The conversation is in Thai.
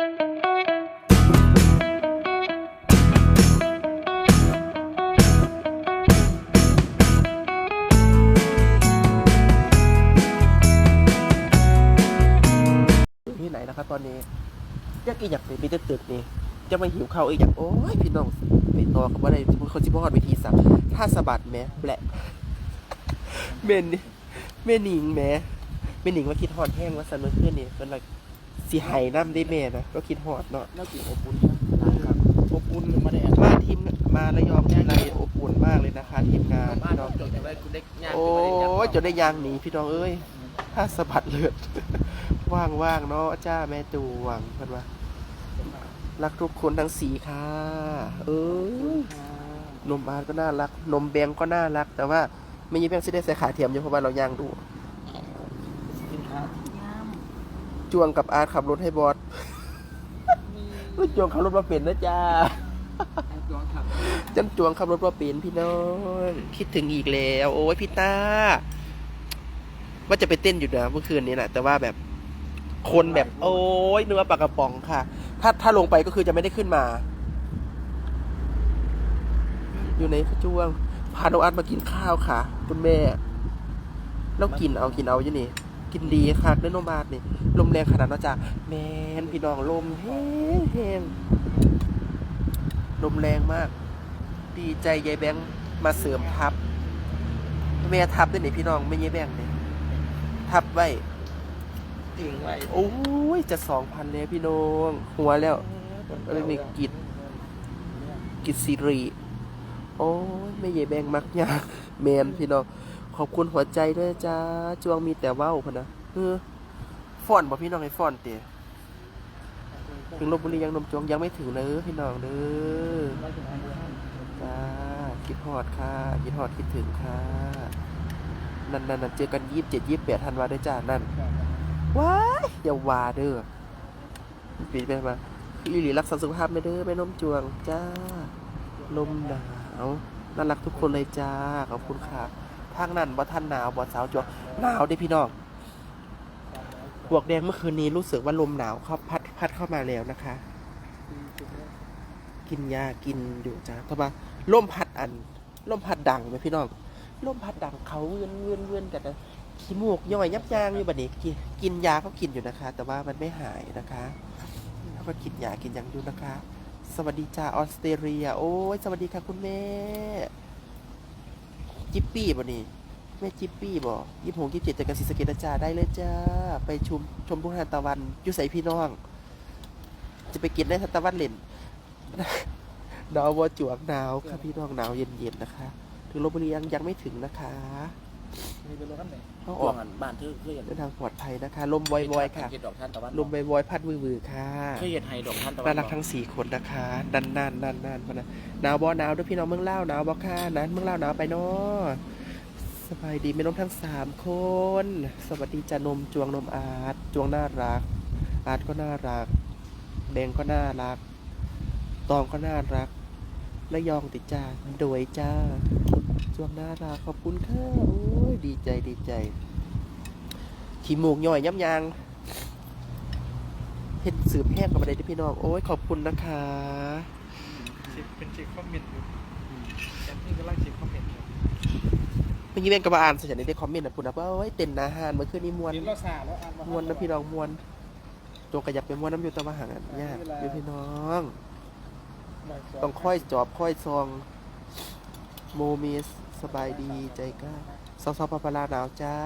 อยู่ที่ไหนนะครับตอนนี้อยากอีอยากไปมีแต่ตึกนี่จะมาหิวข้าวอีกอยากโอ้ยพี่น้องไปต่อกับว่าอะไรคนที่พ่อดวิธีสักถ้าสะบัดแม่แบละเมนนี่เมนหนิงแม่เมนหนิงว่าคิดฮอดแห้งว่าสันเมื่อคืนนี่เป็นไร สีไห้น้ำได้แม่นะก็คิดฮอดเนาะแล้วกินอบอุ่นนะครับอบอุ่นไม่ได้มาทีมมาระยองทีไรอบอุ่นมากเลยนะคะทีมงานบ้านพี่น้น้อองงจดอย่างไรคุณเด็กย่างโอ้ยจนได้ยางหนีพี่น้องเอ้ยถ้าสะบัดเลือดว่างว่างๆเนาะจ้าแม่จวงเพิ่นว่ารักทุกคนทั้งสีค่ะ เออนมบานก็น่ารัก นมแบงก็น่ารัก แต่ว่าไม่ยิ้มแบงสิได้ใส่ขาเทียมอยู่เพราะว่าเราย่างดูสินค้า จวงกับอาร์ตขับรถให้บอสอุ๊ยจวงขับรถมาเป็นนะจ้าจวงครับจันจวงขับรถมาเป็นพี่น้องคิดถึงอีกแล้ว โอ้ยพี่ตาว่าจะไปเต้นอยู่นะเมื่อคืนนี้แหละแต่ว่าแบบคนแบบ โอ้ยเนื้อปลากระป๋องค่ะ ถ้าถ้าลงไปก็คือจะไม่ได้ขึ้นมา อยู่ในจวงพาน้องอัดมากินข้าวค่ะ คุณแม่ แล้วกินเอากินเอาอยู่นี่ กินดีค่ะเล่นนมบาทนี่ลมแรงขนาดนั้นจ้ะแมนพี่น้องลมแห้งแห้งลมแรงมาก ดีใจยายแบงค์มาเสริมทับแม่ทับด้วยนี่พี่น้องไม่ยายแบงค์เนี่ยทับไว้ถึงไว้โอ้ยจะสองพันแล้วพี่น้องหัวแล้วอะไรมีกิจกิจสิริโอ้ยไม่เย่แบงมักยากแมนพี่น้อง ขอบคุณหัวใจด้วยจ้าจวงมีแต่ว้าพนะเออฟอนบ่พี่น้องให้ฟอนเตะถึงลบบุรียังนมจวงยังไม่ถึงเลยพี่น้องเด้อจ้าคิดฮอดค่ะคิดฮอดคิดถึงค่ะนั่นนั่นนั่นเจอกันยี่สิบเจ็ดยี่สิบแปดธันวาด้วยจ้านั่นว้ายอย่าวาเด้อปีไปมาคืออีหลีรักษาสุขภาพไม่เด้อแม่นมจวงจ้าลมหนาวน่ารักทุกคนเลยจ้าขอบคุณค่ะ ทางนั้นบ่ท่านหนาวบ่สาวจวงหนาวเด้พี่น้องบวกแดงเมื่อคืนนี้รู้สึกว่าลมหนาวเขาพัดพัดเข้ามาแล้วนะคะ กินยากินอยู่จ้าทำไมลมพัดอันลมพัดดังไหมพี่น้องลมพัดดังเขาเวียนเวียนเวียนกันนะขี้มูกย่อยยับยางอยู่บัดนี้กินกินยาก็กินอยู่นะคะ แต่ว่ามันไม่หายนะคะแล้วก็กินยากินย่างอยู่นะคะ สวัสดีจ้าออสเตรเลีย โอ้ยสวัสดีค่ะคุณแม่ จิปปี้บ่นี่แม่จิปปี้บ่ยี่หกยี่เจ็ดจากกันศรีสะเกดจ้าได้เลยจ้า ไปชมชมทุ่งทานตะวันอยู่ใส่พี่น้อง จะไปกินได้ทันตะวันเล่นดาวบ่จวกหนาวค่ะพี่น้องหนาวเย็นๆนะคะ ถึงลบบุรียังยังไม่ถึงนะคะ มีเป็นรถคันไหนเขาออออกกบ้านเธอเคยเห็นเดินทางปลอดภัยนะคะ ลมวอยๆค่ะ เห็นดอกท่านตะวันลมวอยๆพัดวือๆค่ะเคยเห็นไฮดอกท่านตะวันน่ารักทั้งสี่คนนะคะ ดันนานนานนานพอนะหนาวบอหนาวด้วยพี่น้องเมืองเล่าวหนาวบอค่ะนั้นเมืองเล่าวหนาวไปเนาะสบายดีไม่น้องทั้งสามคน สวัสดีจ้านมจวงนมอาร์ตจวงน่ารัก อาร์ตก็น่ารัก แดงก็น่ารัก ตองก็น่ารักและยองติดจ้าโดยจ้าจ วงน่ารักขอบคุณค่ะโอ้ยดีใจดีใจขี้มูกย่อยย้ำยางเห็ดสืบแห้งกับอะไรที่พี่น้องโอ้ยขอบคุณนะคะเช็คเป็นเช็คคอมเมนต์อยู่แอนนี่กำลังเช็คคอมเมนต์อยู่เมื่อกี้แม่งกระบาอ่านสัญญาณในคอมเมนต์นะพูดนะว่าโอ้ยเต้นนาหารเมื่อคืนนี้มวนเรียนรอซาแล้วอ่านมวนนะพี่น้องมวนโจกกระยับเป็นมวนน้ำอยู่แตะวันห่างกันยากอยู่พี่น้อง ต้องค่อยจอบค่อยซองโมเมส สบายดีใจกล้าซอซอปลาปลาหนาวจ้า